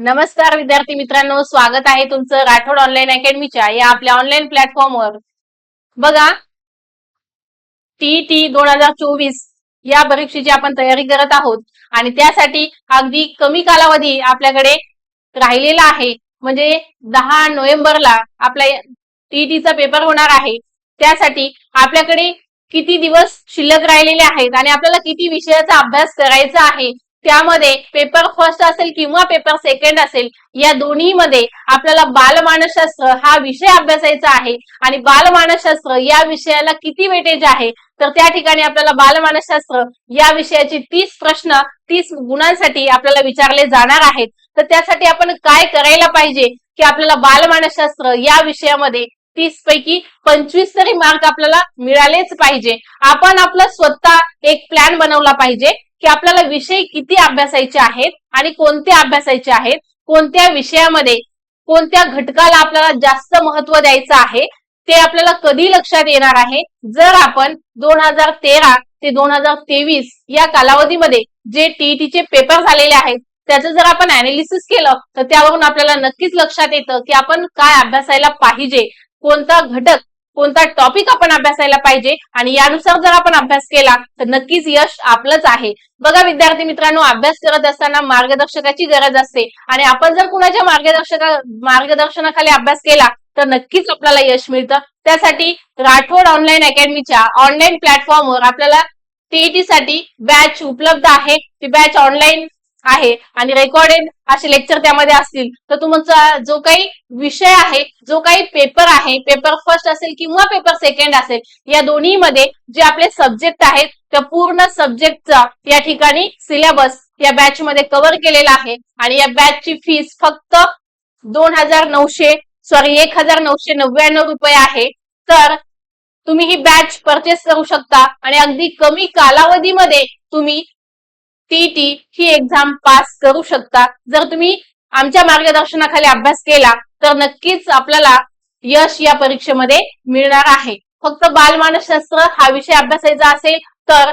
नमस्कार विद्यार्थी मित्रांनो. स्वागत आहे तुमचं राठोड ऑनलाईन अकॅडमीच्या या आपल्या ऑनलाईन प्लॅटफॉर्मवर बघा टी दोन हजार चोवीस या परीक्षेची आपण तयारी करत आहोत. आणि त्यासाठी अगदी कमी कालावधी आपल्याकडे राहिलेला आहे. म्हणजे दहा नोव्हेंबरला आपला टीईटीचा पेपर होणार आहे. त्यासाठी आपल्याकडे किती दिवस शिल्लक राहिलेले आहेत आणि आपल्याला किती विषयाचा अभ्यास करायचा आहे त्यामध्ये पेपर फर्स्ट असेल किंवा पेपर सेकंड असेल या दोन्हीमध्ये आपल्याला बालमानसशास्त्र हा विषय अभ्यासायचा आहे. आणि बालमानसशास्त्र या विषयाला किती वेटेज आहे? तर त्या ठिकाणी आपल्याला बालमानसशास्त्र या विषयाचे तीस प्रश्न तीस गुणांसाठी आपल्याला विचारले जाणार आहेत. तर त्यासाठी आपण काय करायला पाहिजे की आपल्याला बालमानसशास्त्र या विषयामध्ये तीस पैकी पंचवीस तरी मार्क आपल्याला मिळालेच पाहिजे. आपण आपला स्वतः एक प्लॅन बनवला पाहिजे. की आपल्याला विषय किती अभ्यासायचे आहेत आणि कोणते अभ्यासायचे आहेत कोणत्या विषयामध्ये कोणत्या घटकाला आपल्याला जास्त महत्त्व द्यायचं आहे ते आपल्याला कधी लक्षात येणार आहे? जर आपण दोन हजार तेरा ते दोन हजार तेवीस या कालावधीमध्ये जे टीईटीचे पेपर झालेले आहेत त्याचं जर आपण अनालिसिस केलं तर त्यावरून आपल्याला नक्कीच लक्षात येतं की आपण काय अभ्यासायला पाहिजे कोणता घटक कोणता टॉपिक आपण अभ्यासायला पाहिजे आणि यानुसार जर आपण अभ्यास केला तर नक्कीच यश आपलंच आहे. बघा विद्यार्थी मित्रांनो अभ्यास करत असताना मार्गदर्शकाची गरज असते. आणि आपण जर कुणाच्या मार्गदर्शका मार्गदर्शनाखाली अभ्यास केला तर नक्कीच आपल्याला यश मिळतं. त्यासाठी राठोड ऑनलाईन अकॅडमीच्या ऑनलाईन प्लॅटफॉर्मवर आपल्याला टीईटी साठी बॅच उपलब्ध आहे. ती बॅच ऑनलाईन आहे आणि रेकॉर्डेड असे लेक्चर त्यामध्ये असतील तर तुमचा जो काही विषय आहे जो काही पेपर आहे पेपर फर्स्ट असेल किंवा पेपर सेकंड असेल या दोन्हीमध्ये जे आपले सब्जेक्ट आहेत त्या पूर्ण सब्जेक्टचा या ठिकाणी सिलेबस या बॅच मध्ये कव्हर केलेला आहे. आणि या बॅचची फीस फक्त दोन हजार नऊशे सॉरी एक हजार नऊशे नव्याण्णव रुपये आहे. तर तुम्ही ही बॅच परचेस करू शकता आणि अगदी कमी कालावधीमध्ये तुम्ही टीटी ही एक्झाम पास करू शकता. जर तुम्ही आमच्या मार्गदर्शनाखाली अभ्यास केला तर नक्कीच आपल्याला यश या परीक्षेमध्ये मिळणार आहे. फक्त बालमानसशास्त्र हा विषय अभ्यासायचा असेल तर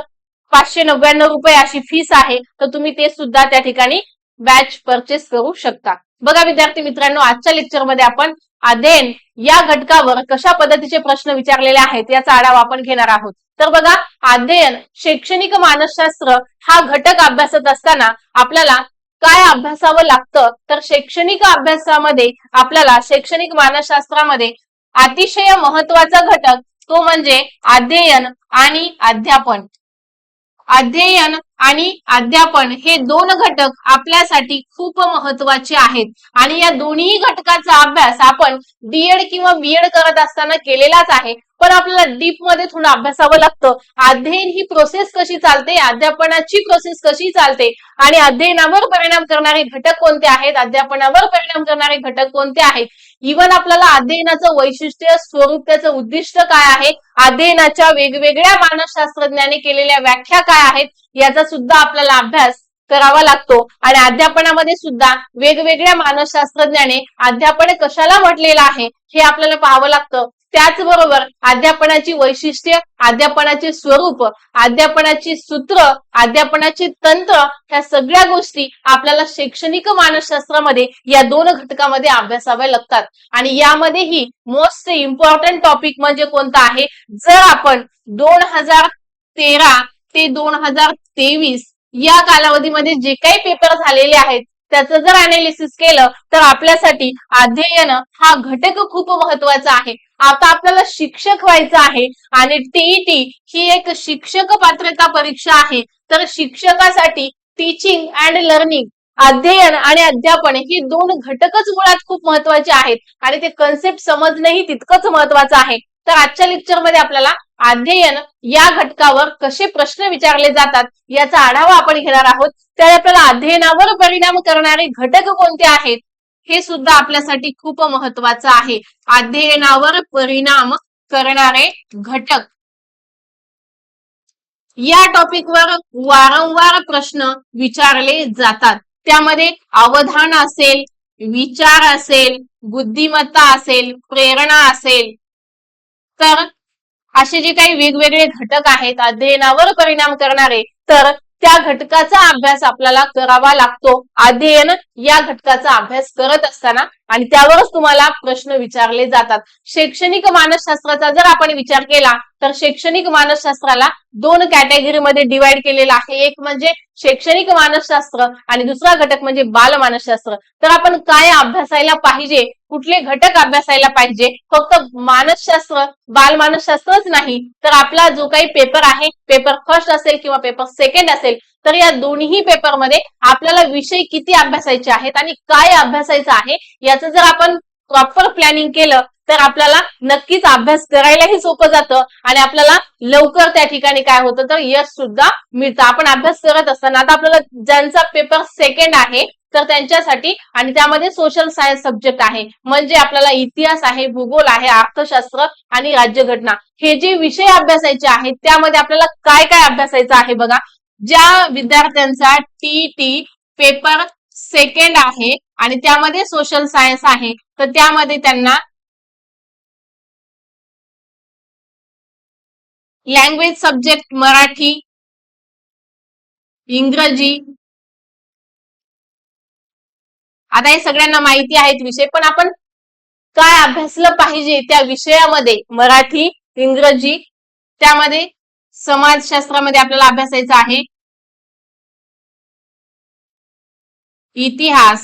पाचशे नव्याण्णव रुपये अशी फीस आहे. तर तुम्ही ते सुद्धा त्या ठिकाणी बॅच परचेस करू शकता. बघा विद्यार्थी मित्रांनो आजच्या लेक्चरमध्ये आपण अध्ययन या घटकावर कशा पद्धतीचे प्रश्न विचारलेले आहेत याचा आढावा आपण घेणार आहोत. तर बघा अध्ययन शैक्षणिक मानसशास्त्र हा घटक अभ्यासत असताना आपल्याला काय अभ्यासावं लागतं? तर शैक्षणिक अभ्यासामध्ये आपल्याला शैक्षणिक मानसशास्त्रामध्ये अतिशय महत्त्वाचा घटक तो म्हणजे अध्ययन आणि अध्यापन. अध्ययन आणि अध्यापन हे दोन घटक आपल्यासाठी खूप महत्त्वाचे आहेत. आणि या दोन्ही घटकाचा अभ्यास आपण डीएड किंवा बीएड करत असताना केलेलाच आहे. पण आपल्याला डीपमध्ये थोडं अभ्यासावं लागतं. अध्ययन ही प्रोसेस कशी चालते? अध्यापनाची प्रोसेस कशी चालते? आणि अध्ययनावर परिणाम करणारे घटक कोणते आहेत? अध्यापनावर परिणाम करणारे घटक कोणते आहेत? इवन आपल्याला अध्ययनाचं वैशिष्ट्य स्वरूप त्याचं उद्दिष्ट काय आहे? अध्ययनाच्या वेगवेगळ्या मानसशास्त्रज्ञाने केलेल्या व्याख्या काय आहेत? याचा सुद्धा आपल्याला अभ्यास करावा लागतो. आणि अध्यापनामध्ये सुद्धा वेगवेगळ्या मानसशास्त्रज्ञाने अध्यापन कशाला म्हटलेलं आहे हे आपल्याला पाहावं लागतं. त्याचबरोबर अध्यापनाची वैशिष्ट्य अध्यापनाचे स्वरूप अध्यापनाची सूत्र अध्यापनाचे तंत्र ह्या सगळ्या गोष्टी आपल्याला शैक्षणिक मानसशास्त्रामध्ये या दोन घटकामध्ये अभ्यासाव्या लागतात. आणि यामध्येही मोस्ट इम्पॉर्टंट टॉपिक म्हणजे कोणता आहे? जर आपण दोन हजार तेरा ते दोन हजार तेवीस या कालावधीमध्ये जे काही पेपर झालेले आहेत त्याचं जर अनालिसिस केलं तर आपल्यासाठी अध्ययन हा घटक खूप महत्त्वाचा आहे. आता आपल्याला शिक्षक व्हायचं आहे आणि टीईटी ही एक शिक्षक पात्रता परीक्षा आहे. तर शिक्षकासाठी टीचिंग अँड लर्निंग अध्ययन आणि अध्यापन ही दोन घटकच मुळात खूप महत्त्वाचे आहेत. आणि ते कन्सेप्ट समजणंही तितकंच महत्वाचं आहे. तर आजच्या लेक्चरमध्ये आपल्याला अध्ययन या घटकावर कसे प्रश्न विचारले जातात याचा आढावा आपण घेणार आहोत. तर आपल्याला अध्ययनावर परिणाम करणारे घटक कोणते आहेत? हे सुद्धा आपल्यासाठी खूप महत्वाचं आहे. अध्ययनावर परिणाम करणारे घटक. या टॉपिकवर वारंवार प्रश्न विचारले जातात. त्यामध्ये अवधान असेल विचार असेल बुद्धिमत्ता असेल प्रेरणा असेल. तर असे जे काही वेगवेगळे घटक आहेत अध्ययनावर परिणाम करणारे तर त्या घटकाचा अभ्यास आपल्याला करावा लागतो. अध्ययन या घटकाचा अभ्यास करत असताना आणि त्यावरच तुम्हाला प्रश्न विचारले जातात. शैक्षणिक मानसशास्त्राचा जर आपण विचार केला तर शैक्षणिक मानसशास्त्राला दोन कॅटेगरीमध्ये डिवाइड केलेलं आहे. एक म्हणजे शैक्षणिक मानसशास्त्र आणि दुसरा घटक म्हणजे बालमानसशास्त्र तर आपण काय अभ्यासायला पाहिजे? कुठले घटक अभ्यासायला पाहिजे? फक्त मानसशास्त्र बालमानसशास्त्रच नाही. तर आपला जो काही पेपर आहे पेपर फर्स्ट असेल किंवा पेपर सेकंड असेल तर या दोन्ही पेपरमध्ये आपल्याला विषय किती अभ्यासायचे आहेत आणि काय अभ्यासायचं आहे याचं जर आपण प्रॉपर प्लॅनिंग केलं तर आपल्याला नक्कीच अभ्यास करायलाही सोपं जातं आणि आपल्याला लवकर त्या ठिकाणी काय होतं तर यश सुद्धा मिळतं. आपण अभ्यास करत असताना आता आपल्याला ज्यांचा पेपर सेकंड आहे तर त्यांच्यासाठी आणि त्यामध्ये सोशल सायन्स सब्जेक्ट आहे. म्हणजे आपल्याला इतिहास आहे भूगोल आहे अर्थशास्त्र आणि राज्यघटना. हे जे विषय अभ्यासायचे आहेत त्यामध्ये आपल्याला काय काय अभ्यासायचं आहे बघा. ज्या विद्यार्थ्यांचा टी टी पेपर सेकंड आहे आणि त्यामध्ये सोशल सायन्स आहे तर त्यामध्ये त्यांना लँग्वेज सब्जेक्ट मराठी इंग्रजी. आता हे सगळ्यांना माहिती आहेत विषय पण आपण काय अभ्यासलं पाहिजे त्या विषयामध्ये? मराठी इंग्रजी त्यामध्ये समाजशास्त्रामध्ये आपल्याला अभ्यासायचं आहे. इतिहास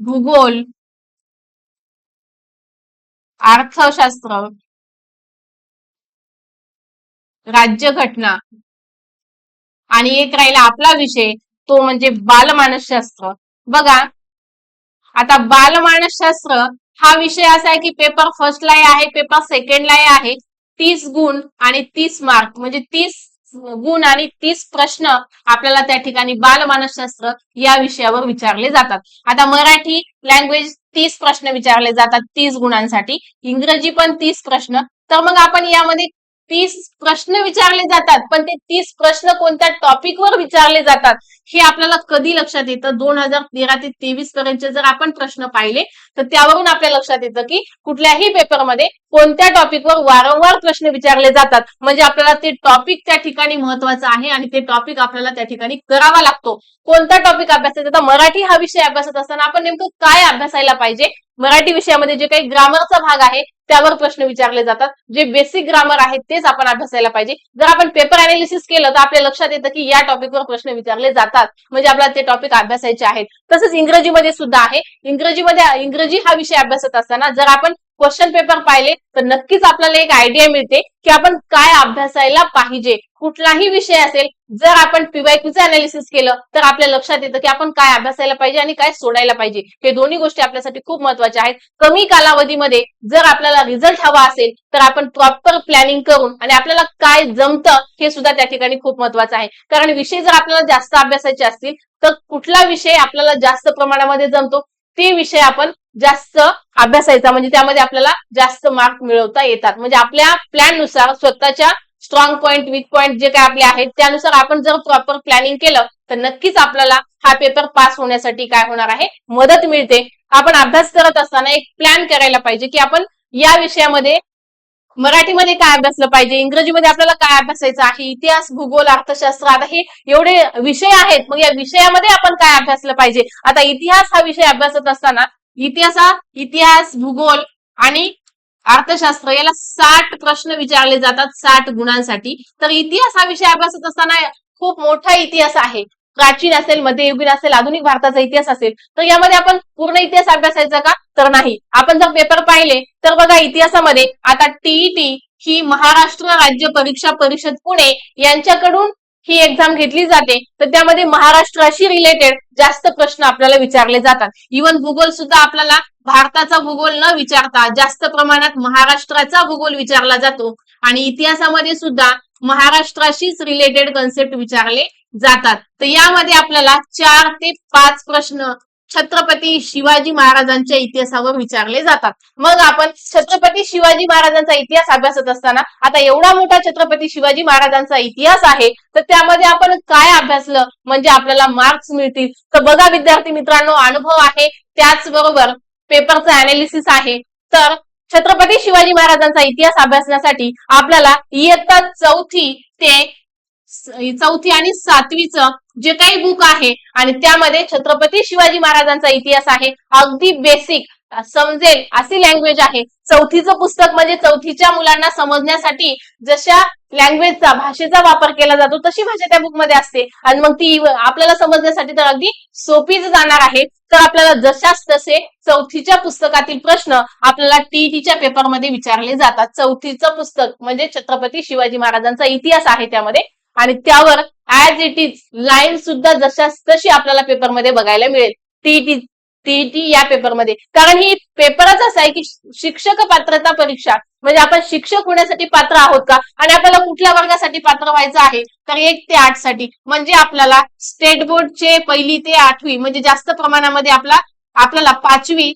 भूगोल अर्थशास्त्र. राज्यघटना. आणि एक राहिला आपला विषय तो म्हणजे बालमानसशास्त्र. बघा आता बालमानसशास्त्र हा विषय असा आहे की पेपर फर्स्टलाही आहे पेपर सेकंडलाही आहे तीस गुण आणि तीस मार्क म्हणजे तीस गुण आणि तीस प्रश्न आपल्याला त्या ठिकाणी बालमानसशास्त्र या विषयावर विचारले जातात. आता मराठी लँग्वेज तीस प्रश्न विचारले जातात तीस गुणांसाठी. इंग्रजी पण तीस प्रश्न. तर मग आपण यामध्ये तीस प्रश्न विचारले जातात पण ते तीस प्रश्न कोणत्या टॉपिकवर विचारले जातात हे आपल्याला कधी लक्षात येतं? दोन हजार तेरा ते तेवीस पर्यंत जर आपण प्रश्न पाहिले तर त्यावरून आपल्या लक्षात येतं की कुठल्याही पेपरमध्ये कोणत्या टॉपिकवर वारंवार प्रश्न विचारले जातात. म्हणजे आपल्याला ते टॉपिक त्या ठिकाणी महत्वाचं आहे आणि ते टॉपिक आपल्याला त्या ठिकाणी करावा लागतो. कोणता टॉपिक अभ्यासायचा? आता मराठी हा विषय अभ्यासत असताना आपण नेमकं काय अभ्यासायला पाहिजे? मराठी विषयामध्ये जे काही ग्रामरचा भाग आहे त्यावर प्रश्न विचारले जातात. जे बेसिक ग्रामर आहे तेच आपण अभ्यासायला पाहिजे. जर आपण पेपर अनालिसिस केलं तर आपल्या लक्षात येतं की या टॉपिकवर प्रश्न विचारले जातात. म्हणजे आपल्याला ते टॉपिक अभ्यासायचे आहेत. तसंच इंग्रजीमध्ये सुद्धा आहे. इंग्रजीमध्ये इंग्रजी हा विषय अभ्यासत असताना जर आपण क्वेश्चन पेपर पाहिले तर नक्कीच आपल्याला एक आयडिया मिळते की आपण काय अभ्यासायला पाहिजे. कुठलाही विषय असेल जर आपण पीवायक्यूचं अनालिसिस केलं तर आपल्या लक्षात येतं की आपण काय अभ्यासायला पाहिजे आणि काय सोडायला पाहिजे. हे दोन्ही गोष्टी आपल्यासाठी खूप महत्त्वाच्या आहेत. कमी कालावधीमध्ये जर आपल्याला रिझल्ट हवा असेल तर आपण प्रॉपर प्लॅनिंग करून आणि आपल्याला काय जमतं हे सुद्धा त्या ठिकाणी खूप महत्वाचं आहे. कारण विषय जर आपल्याला जास्त अभ्यासाचे असतील तर कुठला विषय आपल्याला जास्त प्रमाणामध्ये जमतो ते विषय आपण जास्त अभ्यासायचा म्हणजे त्यामध्ये आपल्याला जास्त मार्क मिळवता येतात. म्हणजे आपल्या प्लॅननुसार स्वतःच्या स्ट्रॉंग पॉईंट वीक पॉईंट जे काय आपले आहेत त्यानुसार आपण जर प्रॉपर प्लॅनिंग केलं तर नक्कीच आपल्याला हा पेपर पास होण्यासाठी काय होणार आहे? मदत मिळते. आपण अभ्यास करत असताना एक प्लॅन करायला पाहिजे की आपण या विषयामध्ये मराठीमध्ये काय अभ्यासलं पाहिजे? इंग्रजीमध्ये आपल्याला काय अभ्यासायचं आहे? इतिहास भूगोल अर्थशास्त्र आता हे एवढे विषय आहेत. मग या विषयामध्ये आपण काय अभ्यासलं पाहिजे? आता इतिहास हा विषय अभ्यासत असताना इतिहासा इतिहास भूगोल आणि अर्थशास्त्र याला साठ प्रश्न विचारले जातात साठ गुणांसाठी. तर इतिहास हा विषय अभ्यासत असताना खूप मोठा इतिहास आहे. प्राचीन असेल मध्ययुगीन असेल आधुनिक भारताचा इतिहास असेल तर यामध्ये आपण पूर्ण इतिहास अभ्यासायचा का? तर नाही. आपण जर पेपर पाहिले तर बघा इतिहासामध्ये आता टीईटी ही महाराष्ट्र राज्य परीक्षा परिषद पुणे यांच्याकडून ही एक्झाम घेतली जाते तर त्यामध्ये महाराष्ट्राशी रिलेटेड जास्त प्रश्न आपल्याला विचारले जातात. इवन भूगोल सुद्धा आपल्याला भारताचा भूगोल न विचारता जास्त प्रमाणात महाराष्ट्राचा भूगोल विचारला जातो. आणि इतिहासामध्ये सुद्धा महाराष्ट्राशीच रिलेटेड कन्सेप्ट विचारले जातात. तर यामध्ये आपल्याला चार ते पाच प्रश्न छत्रपती शिवाजी महाराजांच्या इतिहासावर विचारले जातात. मग आपण छत्रपती शिवाजी महाराजांचा इतिहास अभ्यासत असताना आता एवढा मोठा छत्रपती शिवाजी महाराजांचा इतिहास आहे तर त्यामध्ये आपण काय अभ्यासलं? म्हणजे आपल्याला मार्क्स मिळतील. तर बघा विद्यार्थी मित्रांनो अनुभव आहे त्याचबरोबर पेपरचं अनालिसिस आहे. तर छत्रपती शिवाजी महाराजांचा इतिहास अभ्यासण्यासाठी आपल्याला इयत्ता चौथी ते चौथी आणि सातवीचं जे काही बुक आहे आणि त्यामध्ये छत्रपती शिवाजी महाराजांचा इतिहास आहे अगदी बेसिक समजेल अशी लँग्वेज आहे. चौथीचं पुस्तक म्हणजे चौथीच्या मुलांना समजण्यासाठी जशा लँग्वेजचा भाषेचा वापर केला जातो तशी भाषा त्या बुकमध्ये असते. आणि मग ती आपल्याला समजण्यासाठी तर अगदी सोपीच जाणार आहे तर आपल्याला जशाच तसे चौथीच्या पुस्तकातील प्रश्न आपल्याला टीईटीच्या पेपरमध्ये विचारले जातात. चौथीचं पुस्तक म्हणजे छत्रपती शिवाजी महाराजांचा इतिहास आहे त्यामध्ये. आणि त्यावर ऍज इट इज लाईन सुद्धा जशा तशी आपल्याला पेपरमध्ये बघायला मिळेल. टीईटी टीईटी या पेपरमध्ये कारण ही पेपरच असा आहे की शिक्षक पात्रता परीक्षा. म्हणजे आपण शिक्षक होण्यासाठी पात्र आहोत का? आणि आपल्याला कुठल्या वर्गासाठी पात्र व्हायचं आहे? तर एक ते आठसाठी. म्हणजे आपल्याला स्टेट बोर्डचे पहिली ते आठवी म्हणजे जास्त प्रमाणामध्ये आपला आपल्याला पाचवी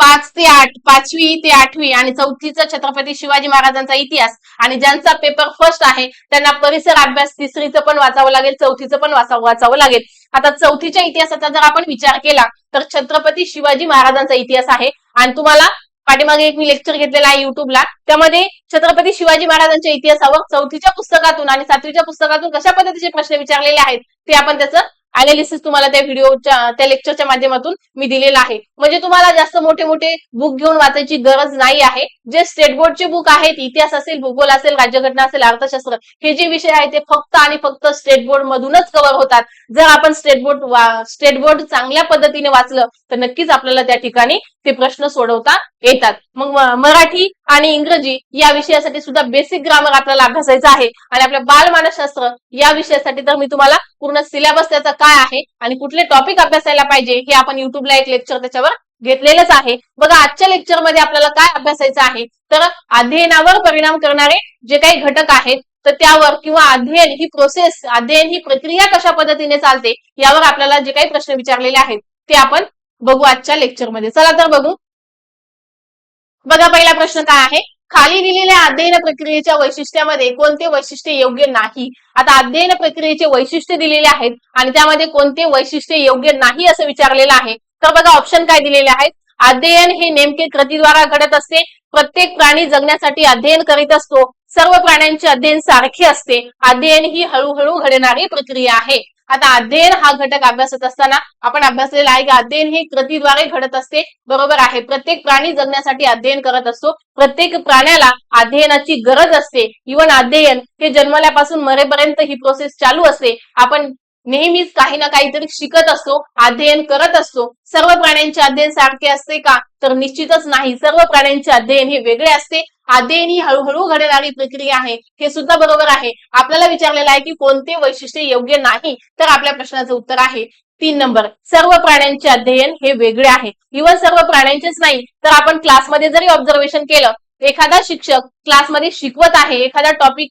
पाच ते आठ पाचवी ते आठवी आणि चौथीचा छत्रपती शिवाजी महाराजांचा इतिहास आणि ज्यांचा पेपर फर्स्ट आहे त्यांना परिसर अभ्यास तिसरीचं पण वाचावं लागेल चौथीचं पण वाचावं वाचावं लागेल. आता चौथीच्या इतिहासाचा जर आपण विचार केला तर छत्रपती शिवाजी महाराजांचा इतिहास आहे. आणि तुम्हाला पाठीमागे एक मी लेक्चर घेतलेला आहे युट्यूबला त्यामध्ये छत्रपती शिवाजी महाराजांच्या इतिहासावर चौथीच्या पुस्तकातून आणि सातवीच्या पुस्तकातून कशा पद्धतीचे प्रश्न विचारलेले आहेत ते आपण त्याचं अनालिसिस तुम्हाला त्या व्हिडिओच्या त्या लेक्चरच्या माध्यमातून मी दिलेलं आहे. म्हणजे तुम्हाला जास्त मोठे मोठे बुक घेऊन वाचायची गरज नाही आहे. जे स्टेट बोर्डचे बुक आहेत इतिहास असेल भूगोल असेल राज्यघटना असेल अर्थशास्त्र हे जे विषय आहेत ते फक्त आणि फक्त स्टेट बोर्ड मधूनच कव्हर होतात. जर आपण स्टेट बोर्ड स्टेट बोर्ड चांगल्या पद्धतीने वाचलं तर नक्कीच आपल्याला त्या ठिकाणी ते प्रश्न सोडवता येतात. मग मराठी आणि इंग्रजी या विषयासाठी सुद्धा बेसिक ग्रामर आपल्याला अभ्यासायचं आहे. आणि आपल्या बालमानसशास्त्र या विषयासाठी तर मी तुम्हाला पूर्ण सिलेबस त्याचा काय आहे आणि कुठले टॉपिक अभ्यासायला पाहिजे हे आपण युट्यूबला एक लेक्चर त्याच्यावर घेतलेलंच आहे. बघा आजच्या लेक्चरमध्ये आपल्याला काय अभ्यासायचं आहे? तर अध्ययनावर परिणाम करणारे जे काही घटक आहेत तर त्यावर किंवा अध्ययन ही प्रोसेस अध्ययन ही प्रक्रिया कशा पद्धतीने चालते यावर आपल्याला जे काही प्रश्न विचारलेले आहेत ते आपण बघू आजच्या लेक्चरमध्ये चला तर बघू. बघा पहिला प्रश्न काय आहे? खाली दिलेल्या अध्ययन प्रक्रियेच्या वैशिष्ट्यामध्ये कोणते वैशिष्ट्य योग्य नाही? आता अध्ययन प्रक्रियेचे वैशिष्ट्य दिलेले आहेत आणि त्यामध्ये कोणते वैशिष्ट्य योग्य नाही असं विचारलेलं आहे. तर बघा ऑप्शन काय दिलेले आहेत? अध्ययन हे नेमके कृतीद्वारा घडत असते. प्रत्येक प्राणी जगण्यासाठी अध्ययन करीत असतो. सर्व प्राण्यांचे अध्ययन सारखे असते. अध्ययन ही हळूहळू घडणारी प्रक्रिया आहे. आता अध्ययन हा घटक अभ्यासत असताना आपण अभ्यासलेला आहे की अध्ययन हे कृतीद्वारे घडत असते. बरोबर आहे. प्रत्येक प्राणी जगण्यासाठी अध्ययन करत असतो. प्रत्येक प्राण्याला अध्ययनाची गरज असते. इवन अध्ययन हे जन्मल्यापासून मरेपर्यंत ही प्रोसेस चालू असते. आपण नेहमीच काही ना काहीतरी शिकत असतो अध्ययन करत असतो. सर्व प्राण्यांचे अध्ययन सारखे असते का? तर निश्चितच नाही. सर्व प्राण्यांचे अध्ययन हे वेगळे असते. अध्ययन ही हळूहळू घडणारी प्रक्रिया आहे हे सुद्धा बरोबर आहे. आपल्याला विचारलेलं आहे की कोणते वैशिष्ट्य योग्य नाही तर आपल्या प्रश्नाचं उत्तर आहे. तीन नंबर सर्व प्राण्यांचे अध्ययन हे वेगळे आहे. इव्हन सर्व प्राण्यांचेच नाही तर आपण क्लासमध्ये जरी ऑब्झर्वेशन केलं एखादा शिक्षक क्लासमध्ये शिकवत आहे एखादा टॉपिक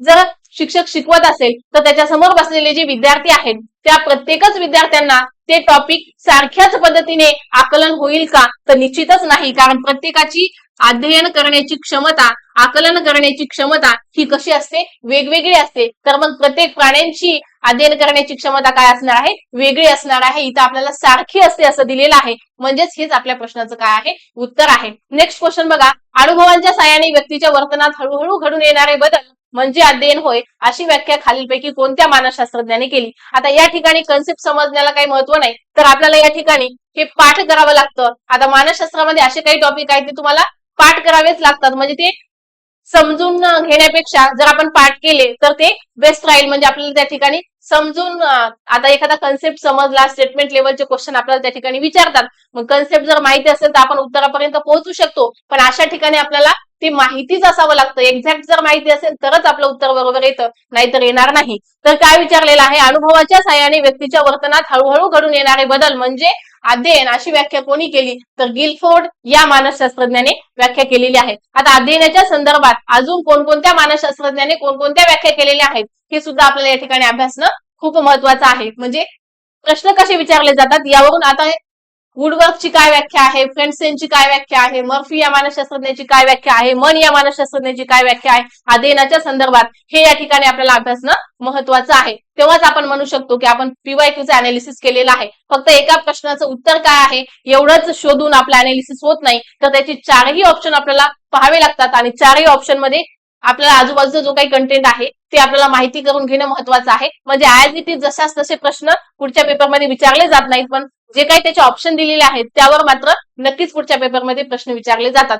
जर शिक्षक शिकवत असेल तर त्याच्यासमोर बसलेले जे विद्यार्थी आहेत त्या प्रत्येकच विद्यार्थ्यांना ते टॉपिक सारख्याच पद्धतीने आकलन होईल का? तर निश्चितच नाही. कारण प्रत्येकाची अध्ययन करण्याची क्षमता आकलन करण्याची क्षमता ही कशी असते? वेगवेगळी असते. तर मग प्रत्येक प्राण्यांची अध्ययन करण्याची क्षमता काय असणार आहे? वेगळी असणार आहे. इथं आपल्याला सारखी असते असं दिलेलं आहे. म्हणजेच हेच आपल्या प्रश्नाचं काय आहे? उत्तर आहे. नेक्स्ट क्वेश्चन बघा. अनुभवांच्या साहाय्याने व्यक्तीच्या वर्तनात हळूहळू घडून येणारे बदल म्हणजे अध्ययन होय. अशी व्याख्या खालीलपैकी कोणत्या मानसशास्त्रज्ञाने केली? आता या ठिकाणी कन्सेप्ट समजण्याला काही महत्त्व नाही. तर आपल्याला या ठिकाणी हे पाठ करावं लागतं. आता मानसशास्त्रामध्ये असे काही टॉपिक आहेत ते तुम्हाला पाठ करावेच लागतात. म्हणजे ते समजून घेण्यापेक्षा जर आपण पाठ केले तर ते बेस्ट राहील. म्हणजे आपल्याला त्या ठिकाणी समजून आता एखादा कन्सेप्ट समजला स्टेटमेंट लेवलचे क्वेश्चन आपल्याला त्या ठिकाणी विचारतात. मग कन्सेप्ट जर माहिती असेल तर आपण उत्तरापर्यंत पोहोचू शकतो. पण अशा ठिकाणी आपल्याला ते माहितीच असावं लागतं. एक्झॅक्ट जर माहिती असेल तरच आपलं उत्तर बरोबर येतं. नाहीतर येणार नाही. तर काय विचारलेलं आहे? अनुभवाच्या साह्याने व्यक्तीच्या वर्तनात हळूहळू घडून येणारे बदल म्हणजे अध्ययन अशी व्याख्या कोणी केली? तर गिलफोर्ड या मानसशास्त्रज्ञाने व्याख्या केलेली आहे. आता अध्ययनाच्या संदर्भात अजून कोणकोणत्या मानसशास्त्रज्ञाने कोणकोणत्या व्याख्या केलेल्या आहेत? हे सुद्धा आपल्याला या ठिकाणी अभ्यासणं खूप महत्वाचं आहे. म्हणजे प्रश्न कसे विचारले जातात यावरून आता वुडवर्कची काय व्याख्या आहे? फ्रेंडसेनची काय व्याख्या आहे? मर्फी या मानसशास्त्रज्ञाची काय व्याख्या आहे? मन या मानसशास्त्रज्ञाची काय व्याख्या आहे? अध्ययनाच्या संदर्भात हे या ठिकाणी आपल्याला अभ्यासणं महत्वाचं आहे. तेव्हाच आपण म्हणू शकतो की आपण पीवायक्यूचं अनालिसिस केलेलं आहे. फक्त एका प्रश्नाचं उत्तर काय आहे? एवढंच शोधून आपलं अनालिसिस होत नाही. तर त्याचे चारही ऑप्शन आपल्याला पाहावे लागतात आणि चारही ऑप्शनमध्ये आपल्याला आजूबाजूचा जो काही कंटेंट आहे ते आपल्याला माहिती करून घेणं महत्वाचं आहे. म्हणजे ऍज इट इज जशाच तसे प्रश्न पुढच्या पेपरमध्ये विचारले जात नाहीत पण जे काही त्याचे ऑप्शन दिलेले आहेत त्यावर मात्र नक्कीच पुढच्या पेपरमध्ये प्रश्न विचारले जातात.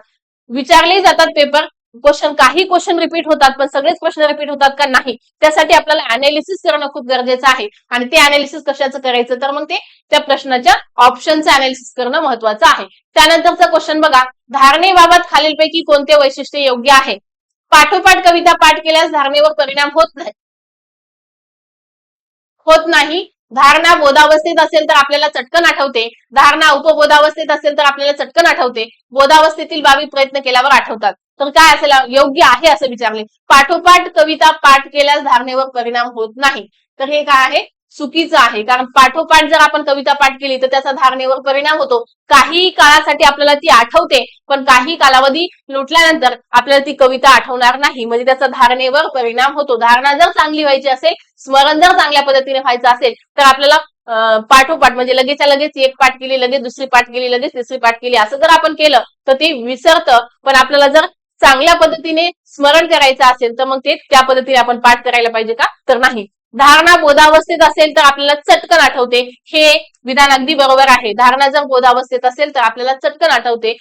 विचारले जातात पेपर क्वेश्चन काही क्वेश्चन रिपीट होतात पण सगळेच प्रश्न रिपीट होतात का नाही त्यासाठी आपल्याला अनालिसिस करणं खूप गरजेचं आहे. आणि ते अनालिसिस कशाचं करायचं तर मग ते त्या प्रश्नाच्या ऑप्शनचं अनालिसिस करणं महत्वाचं आहे. त्यानंतरचा क्वेश्चन बघा धारणेबाबत खालीलपैकी कोणते वैशिष्ट्य योग्य आहे? पाठोपाठ कविता पाठ केल्यास धारणेवर परिणाम होत नाही. होत नाही. धारणा बोधावस्थेत असेल तर आपल्याला चटकन आठवते. धारणा उपबोधावस्थेत असेल तर आपल्याला चटकन आठवते. बोधावस्थेतील बाबी प्रयत्न केल्यावर आठवतात. तर काय असेल योग्य आहे असं विचारले. पाठोपाठ कविता पाठ केल्यास धारणेवर परिणाम होत नाही. तर हे काय आहे? चुकीचं आहे. कारण पाठोपाठ जर आपण कविता पाठ केली तर त्याचा धारणेवर परिणाम होतो. काही काळासाठी आपल्याला ती आठवते पण काही कालावधी लुटल्यानंतर आपल्याला ती कविता आठवणार नाही. म्हणजे त्याचा धारणेवर परिणाम होतो. धारणा जर चांगली व्हायची असेल स्मरण जर चांगल्या पद्धतीने व्हायचं असेल तर आपल्याला पाठोपाठ म्हणजे लगेचच्या लगेच एक पाठ केली लगेच दुसरी पाठ केली लगेच तिसरी पाठ केली असं जर आपण केलं तर ते विसरतं. पण आपल्याला जर चांगल्या पद्धतीने स्मरण करायचं असेल तर मग ते त्या पद्धतीने आपण पाठ करायला पाहिजे का? तर नाही. धारणा बोधावस्थेत असेल तर आपल्याला चटकन आठवते. हे विधान अगदी बरोबर आहे. धारणा जर बोधावस्थेत असेल तर आपल्याला चटकन आठवते.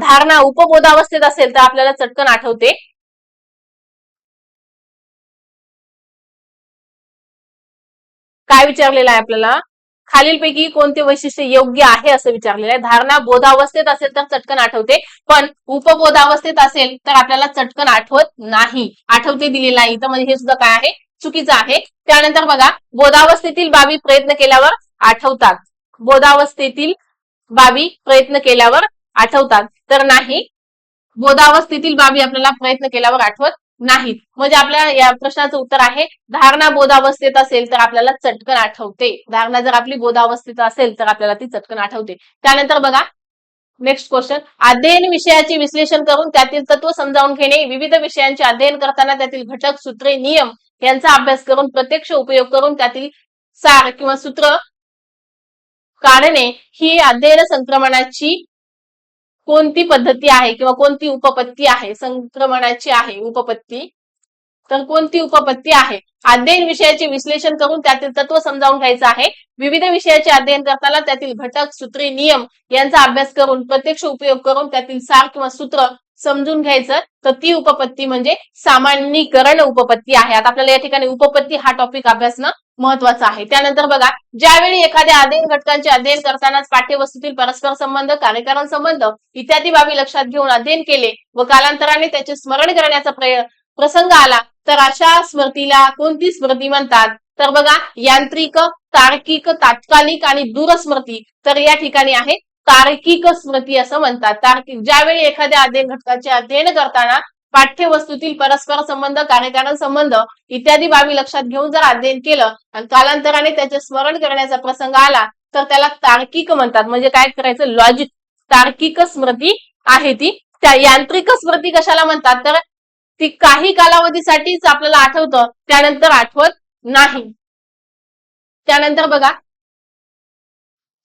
धारणा उपबोधावस्थेत असेल तर आपल्याला चटकन आठवते. काय विचारलेलं आहे आपल्याला? खालीलपैकी कोणते वैशिष्ट्य योग्य आहे असं विचारलेलं आहे. धारणा बोधावस्थेत असेल तर चटकन आठवते. पण उपबोधावस्थेत असेल तर आपल्याला चटकन आठवत नाही. आठवते दिलेलं आहे इथं म्हणजे हे सुद्धा काय आहे? चुकीचं आहे. त्यानंतर बघा बोधावस्थेतील बाबी प्रयत्न केल्यावर आठवतात. बोधावस्थेतील बाबी प्रयत्न केल्यावर आठवतात. तर नाही बोधावस्थेतील बाबी आपल्याला प्रयत्न केल्यावर आठवत नाहीत. म्हणजे आपल्या या प्रश्नाचं उत्तर आहे धारणा बोधावस्थेत असेल तर आपल्याला चटकन आठवते. धारणा जर आपली बोधावस्थेत असेल तर आपल्याला ती चटकन आठवते. त्यानंतर बघा नेक्स्ट क्वेश्चन अध्ययन विषयाचे विश्लेषण करून त्यातील तत्व समजावून घेणे. विविध विषयांचे अध्ययन करताना त्यातील घटक सूत्रे नियम यांचा अभ्यास करून प्रत्यक्ष उपयोग करून त्यातील सार किंवा सूत्र काढणे ही अध्ययन संक्रमणाची कोणती पद्धती आहे किंवा कोणती उपपत्ती आहे? संक्रमणाची आहे उपपत्ती. तर कोणती उपपत्ती आहे? अध्ययन विषयाचे विश्लेषण करून त्यातील तत्व समजावून घ्यायचं आहे. विविध विषयाचे अध्ययन करताना त्यातील घटक सूत्रे नियम यांचा अभ्यास करून प्रत्यक्ष उपयोग करून त्यातील सार किंवा सूत्र समजून घ्यायचं तर ती उपपत्ती म्हणजे सामान्यीकरण उपपत्ती आहे. आता आपल्याला या ठिकाणी उपपत्ती हा टॉपिक अभ्यासणं महत्वाचं आहे. त्यानंतर बघा ज्यावेळी एखाद्या अध्ययन घटकांचे अध्ययन करतानाच पाठ्यवस्तूतील परस्पर संबंध कार्यकारण संबंध इत्यादी बाबी लक्षात घेऊन अध्ययन केले व कालांतराने त्याचे स्मरण करण्याचा प्रसंग आला तर अशा स्मृतीला कोणती स्मृती म्हणतात? तर बघा यांत्रिक तार्किक तात्कालिक आणि दूरस्मृती तर या ठिकाणी आहे तार्किक स्मृती असं म्हणतात. तार्किक ज्यावेळी एखाद्या अध्ययन घटकाचे अध्ययन करताना पाठ्यवस्तूतील परस्पर संबंध कार्यकारण संबंध इत्यादी बाबी लक्षात घेऊन जर अध्ययन केलं आणि कालांतराने त्याचे स्मरण करण्याचा प्रसंग आला तर त्याला तार्किक म्हणतात. म्हणजे काय करायचं? लॉजिक तार्किक स्मृती आहे ती. त्या यांत्रिक स्मृती कशाला म्हणतात? तर ती काही कालावधीसाठीच आपल्याला आठवतं. त्यानंतर आठवत नाही. त्यानंतर बघा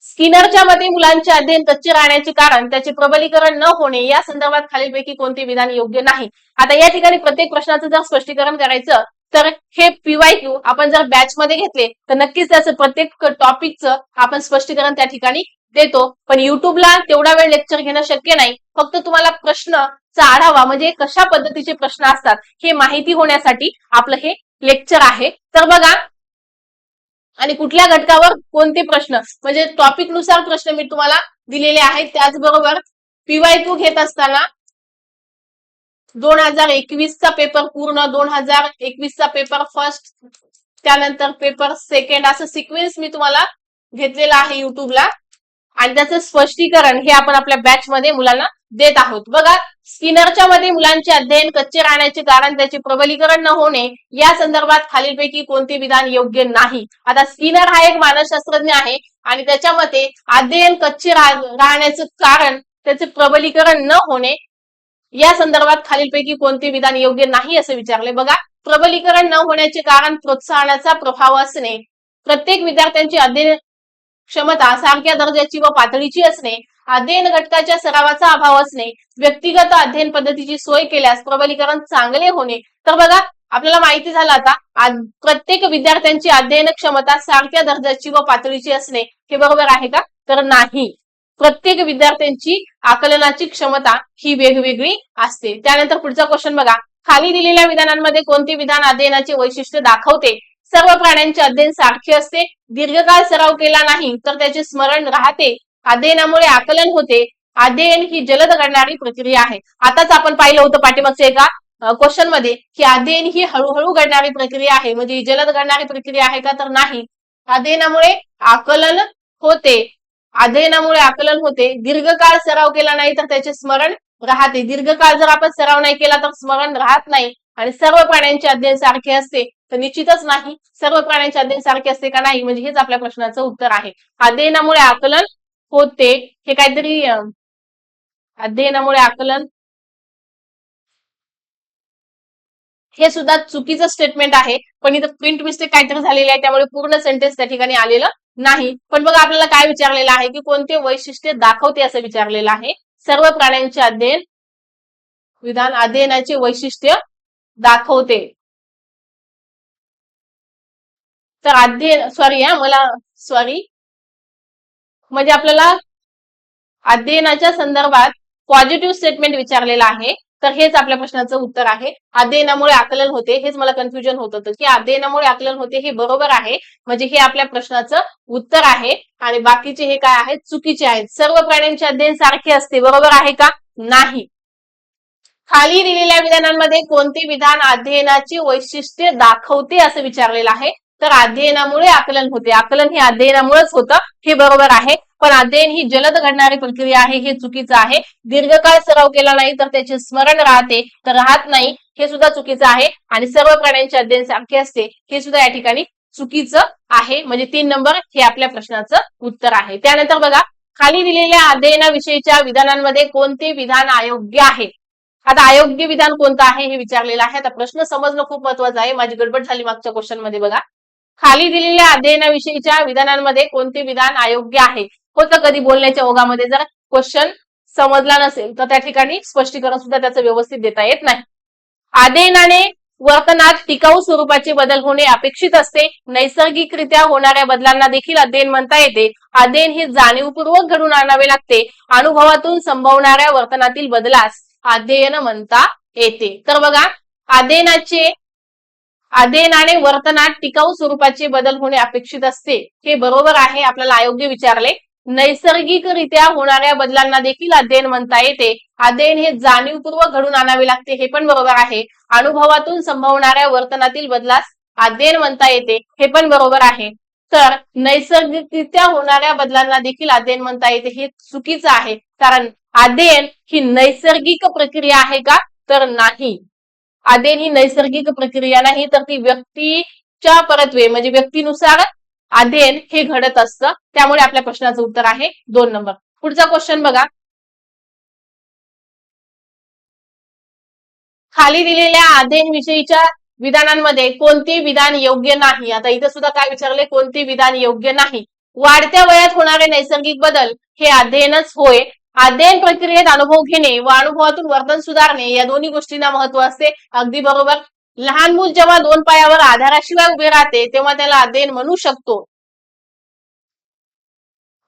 स्किनरच्या मते मुलांचे अध्ययन कच्चे राहण्याचे कारण त्याचे प्रबलीकरण न होणे या संदर्भात खालीलपैकी कोणते विधान योग्य नाही? आता या ठिकाणी प्रत्येक प्रश्नाचं जर स्पष्टीकरण करायचं तर हे पीवाय क्यू आपण जर बॅच मध्ये घेतले तर नक्कीच त्याचं प्रत्येक टॉपिकचं आपण स्पष्टीकरण त्या ठिकाणी देतो. पण युट्यूबला तेवढा वेळ लेक्चर घेणं शक्य नाही. फक्त तुम्हाला प्रश्नचा आढावा म्हणजे कशा पद्धतीचे प्रश्न असतात हे माहिती होण्यासाठी आपलं हे लेक्चर आहे. तर बघा आणि कुठल्या घटकावर कोणते प्रश्न? म्हणजे टॉपिकनुसार प्रश्न मी तुम्हाला दिलेले आहेत. त्याचबरोबर पीवाय टू घेत असताना दोन हजार एकवीसचा पेपर पूर्ण दोन हजार एकवीसचा पेपर फर्स्ट त्यानंतर पेपर सेकंड असं सिक्वेन्स मी तुम्हाला घेतलेला आहे युट्यूबला आणि त्याचं स्पष्टीकरण हे आपण आपल्या बॅच मध्ये मुलांना देत आहोत. बघा स्किनरच्या मध्ये मुलांचे अध्ययन कच्चे राहण्याचे कारण त्याचे प्रबलीकरण न होणे या संदर्भात खालीलपैकी कोणते विधान योग्य नाही. आता स्किनर हा एक मानसशास्त्रज्ञ आहे आणि त्याच्या मते अध्ययन कच्चे राहण्याचं कारण त्याचे प्रबलीकरण न होणे या संदर्भात खालीलपैकी कोणते विधान योग्य नाही असं विचारले. बघा प्रबलीकरण न होण्याचे कारण प्रोत्साहनाचा प्रभाव असणे प्रत्येक विद्यार्थ्यांची अध्ययन क्षमता सारख्या दर्जाची व पातळीची असणे अध्ययन घटकाच्या सरावाचा अभाव असणे व्यक्तिगत अध्ययन पद्धतीची सोय केल्यास प्रबलीकरण चांगले होणे. तर बघा आपल्याला माहिती झालं आता प्रत्येक विद्यार्थ्यांची अध्ययन क्षमता सारख्या दर्जाची व पातळीची असणे हे बरोबर आहे का? तर नाही. प्रत्येक विद्यार्थ्यांची आकलनाची क्षमता ही वेगवेगळी असते. त्यानंतर पुढचा क्वेश्चन बघा. खाली दिलेल्या विधानांमध्ये कोणते विधान अध्ययनाचे वैशिष्ट्य दाखवते? सर्व प्राण्यांचे अध्ययन सारखे असते. दीर्घकाळ सराव केला नाही तर त्याचे स्मरण राहते. अध्ययनामुळे आकलन होते. अध्ययन ही जलद घडणारी प्रक्रिया आहे. आताच आपण पाहिलं होतं पाठीमागच्या एका क्वेश्चनमध्ये की अध्ययन ही हळूहळू घडणारी प्रक्रिया आहे. म्हणजे ही जलद घडणारी प्रक्रिया आहे का तर नाही. अध्ययनामुळे आकलन होते. अध्ययनामुळे आकलन होते. दीर्घकाळ सराव केला नाही तर त्याचे स्मरण राहते. दीर्घकाळ जर आपण सराव नाही केला तर स्मरण राहत नाही. आणि सर्व प्राण्यांचे अध्ययन सारखे असते तर निश्चितच नाही. सर्व प्राण्यांचे अध्ययन सारखे असते का नाही? म्हणजे हेच आपल्या प्रश्नाचं उत्तर आहे. अध्ययनामुळे आकलन होते. हे काहीतरी अध्ययनामुळे आकलन. हे सुद्धा चुकीचं स्टेटमेंट आहे. पण इथं प्रिंट मिस्टेक काहीतरी झालेली आहे. त्यामुळे पूर्ण सेंटेन्स त्या ठिकाणी आलेलं नाही. पण बघा आपल्याला काय विचारलेलं आहे की कोणते वैशिष्ट्य दाखवते असं विचारलेलं आहे? सर्व प्राण्यांचे अध्ययन विधान अध्ययनाचे वैशिष्ट्य दाखवते. तर अध्ययन सॉरी हा मला सॉरी म्हणजे आपल्याला अध्ययनाच्या संदर्भात पॉझिटिव्ह स्टेटमेंट विचारलेलं आहे. तर हेच आपल्या प्रश्नाचं उत्तर आहे. अध्ययनामुळे आकलन होते हेच मला कन्फ्युजन होत होतं की अध्ययनामुळे आकलन होते हे बरोबर आहे. म्हणजे हे आपल्या प्रश्नाचं उत्तर आहे. आणि बाकीचे हे काय आहेत? चुकीचे आहेत. सर्व प्राण्यांचे अध्ययन सारखे असते. बरोबर आहे का? नाही. खाली दिलेल्या विधानांमध्ये कोणते विधान अध्ययनाची वैशिष्ट्ये दाखवते असं विचारलेलं आहे? तर अध्ययनामुळे आकलन होते. आकलन हे अध्ययनामुळेच होतं. हे बरोबर आहे. पण अध्ययन ही जलद घडणारी प्रक्रिया आहे. हे चुकीचं आहे. दीर्घकाळ सराव केला नाही तर त्याचे स्मरण राहते. तर राहत नाही हे सुद्धा चुकीचं आहे. आणि सर्व प्राण्यांचे अध्ययन सारखे असते. हे सुद्धा या ठिकाणी चुकीचं आहे. म्हणजे तीन नंबर हे आपल्या प्रश्नाचं उत्तर आहे. त्यानंतर बघा खाली दिलेल्या अध्ययनाविषयीच्या विधानांमध्ये कोणते विधान अयोग्य आहे? आता अयोग्य विधान कोणतं आहे हे विचारलेलं आहे. आता प्रश्न समजणं खूप महत्वाचं आहे. माझी गडबड झाली मागच्या क्वेश्चनमध्ये बघा. खाली दिलेल्या अध्ययनाविषयीच्या विधानांमध्ये कोणते विधान अयोग्य आहे? होतं कधी बोलण्याच्या ओघामध्ये जर क्वेश्चन समजला नसेल तर त्या ठिकाणी स्पष्टीकरण सुद्धा त्याचं व्यवस्थित देता येत नाही. अध्ययनाने वर्तनात टिकाऊ स्वरूपाचे बदल होणे अपेक्षित असते. नैसर्गिकरित्या होणाऱ्या बदलांना देखील अध्ययन म्हणता येते. अध्ययन हे जाणीवपूर्वक घडून आणावे लागते. अनुभवातून संभवणाऱ्या वर्तनातील बदलास अध्ययन म्हणता येते. तर बघा अध्ययनाचे अध्ययनाने वर्तनात टिकाऊ स्वरूपाचे बदल होणे अपेक्षित असते. हे बरोबर आहे आपल्याला अयोग्य विचारले. नैसर्गिकरित्या होणाऱ्या बदलांना देखील अध्ययन म्हणता येते. अध्ययन हे जाणीवपूर्वक घडून आणावे लागते हे पण बरोबर आहे. अनुभवातून संभवणाऱ्या वर्तनातील बदलास अध्ययन म्हणता येते हे पण बरोबर आहे. तर नैसर्गिकरित्या होणाऱ्या बदलांना देखील अध्ययन म्हणता येते हे चुकीचं आहे. कारण अध्ययन ही नैसर्गिक प्रक्रिया आहे का? तर नाही. आदेल ही नैसर्गिक प्रक्रिया नाही तर ती व्यक्तीच्या परत्वे म्हणजे व्यक्तीनुसार अध्ययन हे घडत असतं. त्यामुळे आपल्या प्रश्नाचं उत्तर आहे दोन नंबर. पुढचा क्वेश्चन बघा. खाली दिलेल्या आदेन विषयीच्या विधानांमध्ये कोणते विधान योग्य नाही? आता इथं सुद्धा काय विचारले? कोणते विधान योग्य नाही? वाढत्या वयात होणारे नैसर्गिक बदल हे अध्ययनच होय. अध्ययन प्रक्रियेत अनुभव घेणे व अनुभवातून वर्तन सुधारणे या दोन्ही गोष्टींना महत्त्व असते. अगदी बरोबर. लहान मूल जेव्हा दोन पायावर आधाराशिवाय उभे राहते तेव्हा त्याला अध्ययन म्हणू शकतो.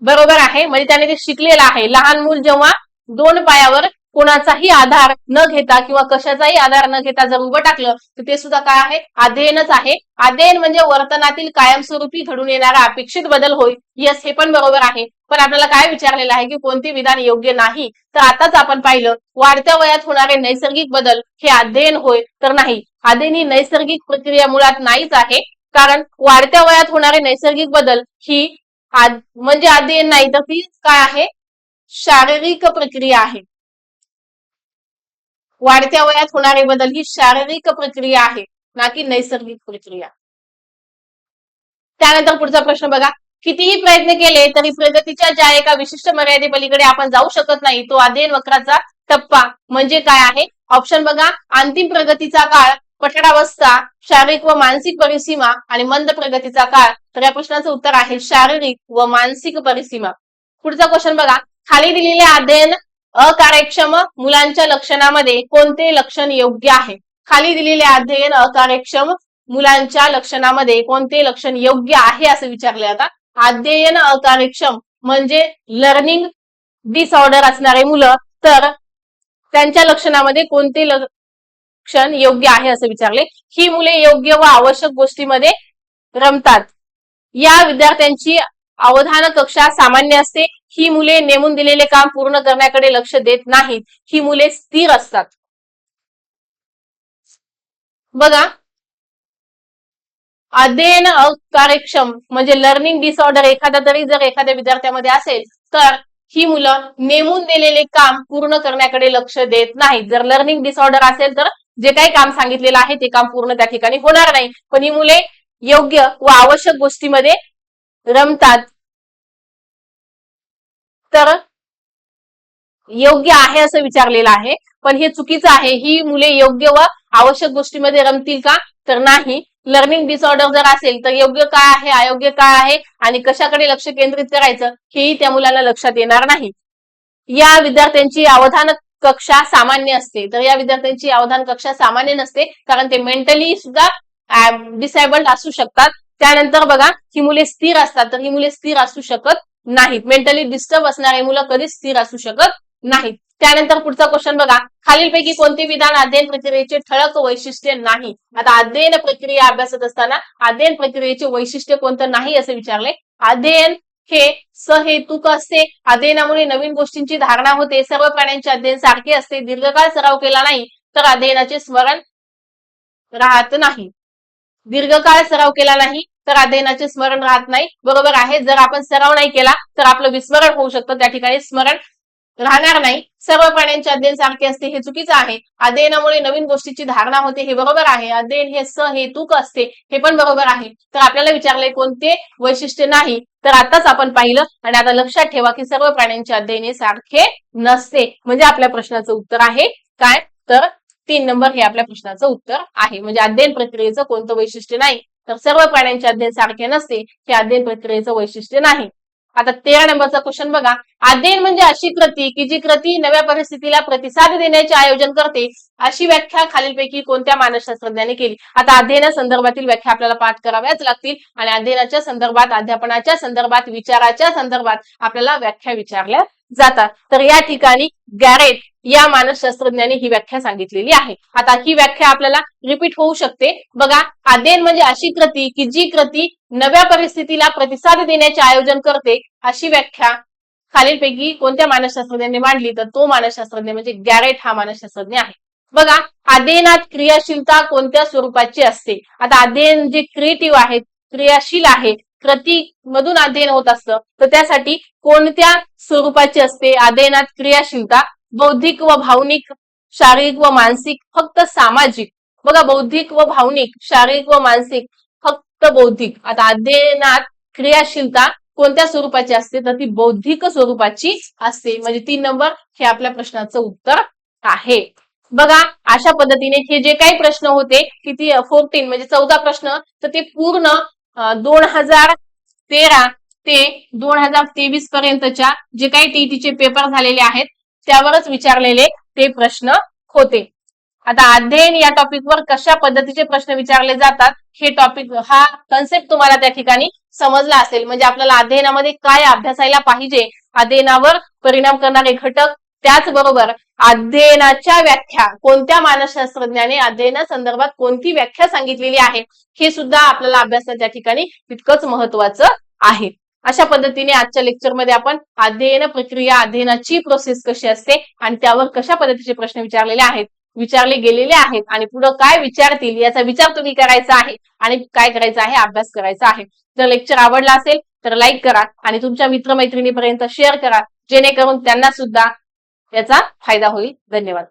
बरोबर आहे. म्हणजे त्याने ते शिकलेलं आहे. लहान मूल जेव्हा दोन पायावर कोणाचाही आधार न घेता किंवा कशाचाही आधार न घेता जर उभं टाकलं तर ते सुद्धा काय आहे? अध्ययनच आहे. अध्ययन म्हणजे वर्तनातील कायमस्वरूपी घडून येणारा अपेक्षित बदल होय यस हे पण बरोबर आहे. पण आपल्याला काय विचारलेलं आहे की कोणते विधान योग्य नाही? तर आताच आपण पाहिलं वाढत्या वयात होणारे नैसर्गिक बदल हे अध्ययन होय तर नाही. अध्ययन ही नैसर्गिक प्रक्रिया मुळात नाहीच आहे. कारण वाढत्या वयात होणारे नैसर्गिक बदल ही म्हणजे अध्ययन नाही तर ती काय आहे? शारीरिक प्रक्रिया आहे. वाढत्या वयात होणारे बदल ही शारीरिक प्रक्रिया आहे ना की नैसर्गिक प्रक्रिया. त्यानंतर पुढचा प्रश्न बघा. कितीही प्रयत्न केले तरी प्रगतीच्या ज्या एका विशिष्ट मर्यादे पलीकडे आपण जाऊ शकत नाही तो अध्ययन वक्राचा टप्पा म्हणजे काय आहे? ऑप्शन बघा. अंतिम प्रगतीचा काळ पठडावस्था शारीरिक व मानसिक परिसीमा आणि मंद प्रगतीचा काळ. तर या प्रश्नाचं उत्तर आहे शारीरिक व मानसिक परिसीमा. पुढचा क्वेश्चन बघा. खाली दिलेले अध्ययन अकार्यक्षम मुलांच्या लक्षणामध्ये कोणते लक्षण योग्य आहे? खाली दिलेले अध्ययन अकार्यक्षम मुलांच्या लक्षणामध्ये कोणते लक्षण योग्य आहे असं विचारले आता अध्ययन अकार्यक्षम म्हणजे लर्निंग डिसऑर्डर असणारे मुलं. तर त्यांच्या लक्षणामध्ये कोणते लक्षण योग्य आहे असं विचारले. ही मुले योग्य व आवश्यक गोष्टीमध्ये रमतात. या विद्यार्थ्यांची अवधान कक्षा सामान्य असते. ही मुले नेमून दिलेले काम पूर्ण करण्याकडे लक्ष देत नाहीत. ही मुले स्थिर असतात. बघा. अध्ययन अकार्यक्षम म्हणजे लर्निंग डिसऑर्डर एखादा तरी जर एखाद्या विद्यार्थ्यामध्ये असेल तर ही मुलं नेमून दिलेले काम पूर्ण करण्याकडे लक्ष देत नाहीत. जर लर्निंग डिसऑर्डर असेल तर जे काही काम सांगितलेलं आहे ते काम पूर्ण त्या ठिकाणी होणार नाही. पण ही मुले योग्य व आवश्यक गोष्टीमध्ये रमतात. तर योग्य आहे असं विचारलेलं आहे. पण हे चुकीचं आहे. ही मुले योग्य व आवश्यक गोष्टीमध्ये रमतील का? तर नाही. लर्निंग डिसऑर्डर जर असेल तर योग्य काय आहे? अयोग्य काय आहे? आणि कशाकडे लक्ष केंद्रित करायचं? हेही त्या मुलाला लक्षात येणार नाही. या विद्यार्थ्यांची अवधान कक्षा सामान्य असते. तर या विद्यार्थ्यांची अवधान कक्षा सामान्य नसते. कारण ते मेंटली सुद्धा डिसेबल्ड असू शकतात. त्यानंतर बघा ही मुले स्थिर असतात. तर ही मुले स्थिर असू शकत नाहीत. मेंटली डिस्टर्ब असणारे मुलं कधीच स्थिर असू शकत नाहीत. त्यानंतर पुढचा क्वेश्चन बघा. खालीलपैकी कोणते विधान अध्ययन प्रक्रियेचे ठळक वैशिष्ट्य नाही? आता अध्ययन प्रक्रिया अभ्यासत असताना अध्ययन प्रक्रियेचे वैशिष्ट्य कोणतं नाही असे विचारले? अध्ययन हे सहेतुक असते. अध्ययनामुळे नवीन गोष्टींची धारणा होते. सर्व प्राण्यांचे अध्ययन सारखे असते. दीर्घकाळ सराव केला नाही तर अध्ययनाचे स्मरण राहत नाही. दीर्घकाळ सराव केला नाही तर अध्ययनाचे स्मरण राहत नाही. बरोबर आहे. जर आपण सराव नाही केला तर आपलं विस्मरण होऊ शकतं. त्या ठिकाणी स्मरण राहणार नाही. सर्व प्राण्यांचे अध्ययन सारखे असते हे चुकीचं आहे. अध्ययनामुळे नवीन गोष्टीची धारणा होते हे बरोबर आहे. अध्ययन हे स हेतुक असते हे पण बरोबर आहे. तर आपल्याला विचारले कोणते वैशिष्ट्य नाही तर आताच आपण पाहिलं आणि आता लक्षात ठेवा की सर्व प्राण्यांचे अध्ययन हे सारखे नसते. म्हणजे आपल्या प्रश्नाचं उत्तर आहे काय? तर तीन नंबर हे आपल्या प्रश्नाचं उत्तर आहे. म्हणजे अध्ययन प्रक्रियेचं कोणतं वैशिष्ट्य नाही? तर सर्व प्राण्यांचे अध्ययन सारखे नसते हे अध्ययन प्रक्रियेचं वैशिष्ट्य नाही. आता तेरा नंबरचा क्वेश्चन बघा. अध्ययन म्हणजे अशी कृती की जी कृती नव्या परिस्थितीला प्रतिसाद देण्याचे आयोजन करते अशी व्याख्या खालीलपैकी कोणत्या मानसशास्त्रज्ञाने केली? आता अध्ययना संदर्भातील व्याख्या आपल्याला पाठ कराव्याच लागतील आणि अध्ययनाच्या संदर्भात अध्यापनाच्या संदर्भात विचाराच्या संदर्भात आपल्याला व्याख्या विचारल्या जातात. तर या ठिकाणी गॅरेट या मानसशास्त्रज्ञाने ही व्याख्या सांगितलेली आहे. आता ही व्याख्या आपल्याला रिपीट होऊ शकते. बघा अध्ययन म्हणजे अशी कृती की जी कृती नव्या परिस्थितीला प्रतिसाद देण्याचे आयोजन करते अशी व्याख्या खालीलपैकी कोणत्या मानसशास्त्रज्ञांनी मांडली? तर तो मानसशास्त्रज्ञ म्हणजे गॅरेट हा मानसशास्त्रज्ञ आहे. बघा अध्ययनात क्रियाशीलता कोणत्या स्वरूपाची असते? आता अध्ययन जे क्रिएटिव्ह आहे क्रियाशील आहे कृती मधून अध्ययन होत असतं. तर त्यासाठी कोणत्या स्वरूपाची असते? अध्ययनात क्रियाशीलता बौद्धिक व भावनिक शारीरिक व मानसिक फक्त सामाजिक. बघा बौद्धिक व भावनिक शारीरिक व मानसिक फक्त बौद्धिक. आता अध्ययनात क्रियाशीलता कोणत्या स्वरूपाची असते? तर ती बौद्धिक स्वरूपाची असते. म्हणजे तीन नंबर हे आपल्या प्रश्नाचं उत्तर आहे. बघा अशा पद्धतीने हे जे काही प्रश्न होते किती फोर्टीन म्हणजे चौदा प्रश्न तर ते पूर्ण दोन हजार तेरा ते दोन हजार तेवीस पर्यंतच्या जे काही टीईटीचे पेपर झालेले आहेत त्यावरच विचारलेले ते प्रश्न होते. आता अध्ययन या टॉपिकवर कशा पद्धतीचे प्रश्न विचारले जातात हे टॉपिक हा कन्सेप्ट तुम्हाला त्या ठिकाणी समजला असेल. म्हणजे आपल्याला अध्ययनामध्ये काय अभ्यासायला पाहिजे अध्ययनावर परिणाम करणारे घटक त्याचबरोबर अध्ययनाच्या व्याख्या कोणत्या मानसशास्त्रज्ञाने अध्ययनासंदर्भात कोणती व्याख्या सांगितलेली आहे हे सुद्धा आपल्याला अभ्यासाच्या ठिकाणी तितकंच महत्वाचं आहे. अशा पद्धतीने आजच्या लेक्चरमध्ये आपण अध्ययन प्रक्रिया अध्ययनाची प्रोसेस कशी असते आणि त्यावर कशा पद्धतीचे प्रश्न विचारलेले आहेत विचारले गेलेले आहेत आणि पुढे काय विचारतील याचा विचार तुम्ही करायचा आहे आणि काय करायचं आहे अभ्यास करायचा आहे. जर लेक्चर आवडला असेल तर लाईक करा आणि तुमच्या मित्रमैत्रिणीपर्यंत शेअर करा जेणेकरून त्यांना सुद्धा याचा फायदा होईल. धन्यवाद.